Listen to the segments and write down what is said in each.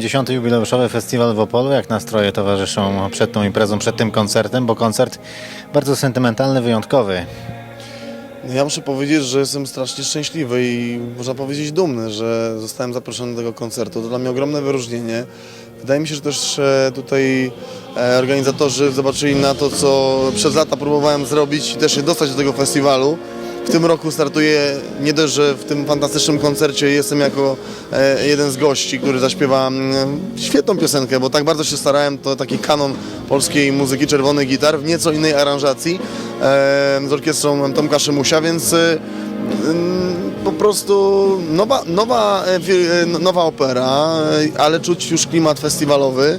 10. jubileuszowy festiwal w Opolu. Jak nastroje towarzyszą przed tą imprezą, przed tym koncertem? Bo koncert bardzo sentymentalny, wyjątkowy. Ja muszę powiedzieć, że jestem strasznie szczęśliwy i można powiedzieć dumny, że zostałem zaproszony do tego koncertu. To dla mnie ogromne wyróżnienie. Wydaje mi się, że też e, tutaj e, organizatorzy zobaczyli na to, co przez lata próbowałem zrobić i też się dostać do tego festiwalu. W tym roku startuję nie dość, że w tym fantastycznym koncercie jestem jako e, jeden z gości, który zaśpiewa mm, świetną piosenkę, bo tak bardzo się starałem, to taki kanon polskiej muzyki Czerwony Gitar w nieco innej aranżacji e, z orkiestrą Tomka Szymusia, więc e, po prostu nowa, nowa, e, e, nowa opera, e, ale czuć już klimat festiwalowy.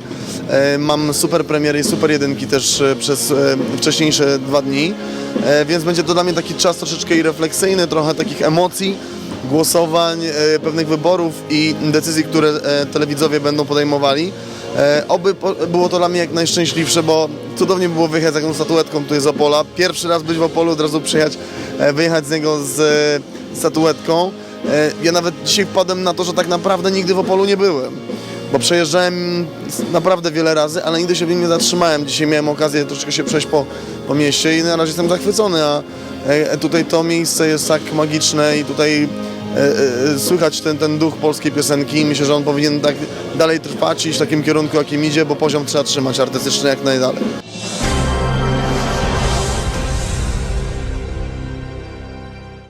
Mam super premiery i super jedynki też przez wcześniejsze dwa dni, więc będzie to dla mnie taki czas troszeczkę i refleksyjny, trochę takich emocji, głosowań, pewnych wyborów i decyzji, które telewidzowie będą podejmowali. Oby było to dla mnie jak najszczęśliwsze, bo cudownie było wyjechać z taką statuetką tu z Opola. Pierwszy raz być w Opolu, od razu przyjechać, wyjechać z niego z statuetką. E, Ja nawet dzisiaj wpadłem na to, że tak naprawdę nigdy w Opolu nie byłem. Bo przejeżdżałem naprawdę wiele razy, ale nigdy się w nim nie zatrzymałem. Dzisiaj miałem okazję troszeczkę się przejść po, po mieście i na razie jestem zachwycony, a e, tutaj to miejsce jest tak magiczne i tutaj e, e, słychać ten, ten duch polskiej piosenki i myślę, że on powinien tak dalej trwać i iść w takim kierunku, jakim idzie, bo poziom trzeba trzymać artystyczny jak najdalej.